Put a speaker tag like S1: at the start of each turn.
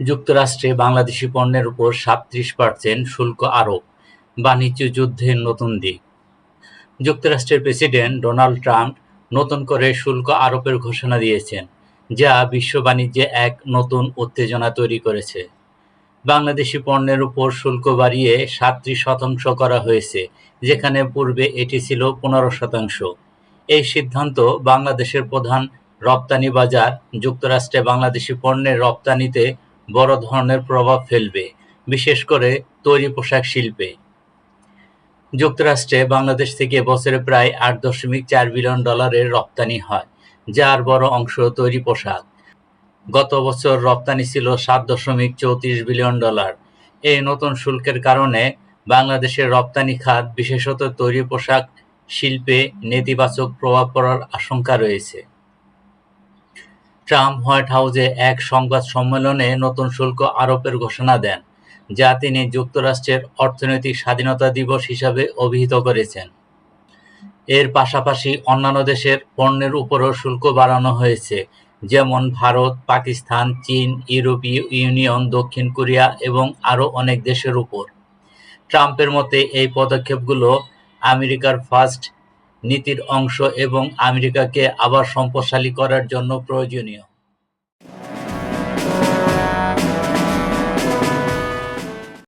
S1: যুক্তরাষ্ট্রে বাংলাদেশি পণ্যের উপর সাতত্রিশ পার্সেন্ট শুল্ক আরোপ, বাণিজ্য যুদ্ধের নতুন দিক যুক্তরাষ্ট্রের প্রেসিডেন্ট ডোনাল্ড ট্রাম্প নতুন করে শুল্ক আরোপের ঘোষণা দিয়েছেন, যা বিশ্ব বাণিজ্যে এক নতুন উত্তেজনা তৈরি করেছে। বাংলাদেশি পণ্যের উপর শুল্ক বাড়িয়ে সাতত্রিশ শতাংশ করা হয়েছে, যেখানে পূর্বে এটি ছিল পনেরো শতাংশ। এই সিদ্ধান্ত বাংলাদেশের প্রধান রপ্তানি বাজার যুক্তরাষ্ট্রে বাংলাদেশি পণ্যের রপ্তানিতে বড় ধরনের প্রভাব ফেলবে, বিশেষ করে তৈরি পোশাক শিল্পে। যুক্তরাষ্ট্রে বাংলাদেশ থেকে বছরে প্রায় আট দশমিক চার বিলিয়ন ডলারের রপ্তানি হয়, যার বড় অংশ তৈরি পোশাক। গত বছর রপ্তানি ছিল সাত দশমিক চৌত্রিশ বিলিয়ন ডলার। এই নতুন শুল্কের কারণে বাংলাদেশের রপ্তানি খাত, বিশেষত তৈরি পোশাক শিল্পে নেতিবাচক প্রভাব পড়ার আশঙ্কা রয়েছে। ট্রাম্প হোয়াইট হাউসে এক সংবাদ সম্মেলনে নতুন শুল্ক আরোপের ঘোষণা দেন, যা তিনি যুক্তরাষ্ট্রের অর্থনৈতিক স্বাধীনতা দিবস হিসাবে অভিহিত করেছেন। এর পাশাপাশি অন্যান্য দেশের পণ্যের উপরও শুল্ক বাড়ানো হয়েছে, যেমন ভারত, পাকিস্তান, চীন, ইউরোপীয় ইউনিয়ন, দক্ষিণ কোরিয়া এবং আরও অনেক দেশের উপর। ট্রাম্পের মতে এই পদক্ষেপগুলো আমেরিকার ফার্স্ট নীতির অংশ এবং আমেরিকাকে আবার সম্পদশালী করার জন্য প্রয়োজনীয়।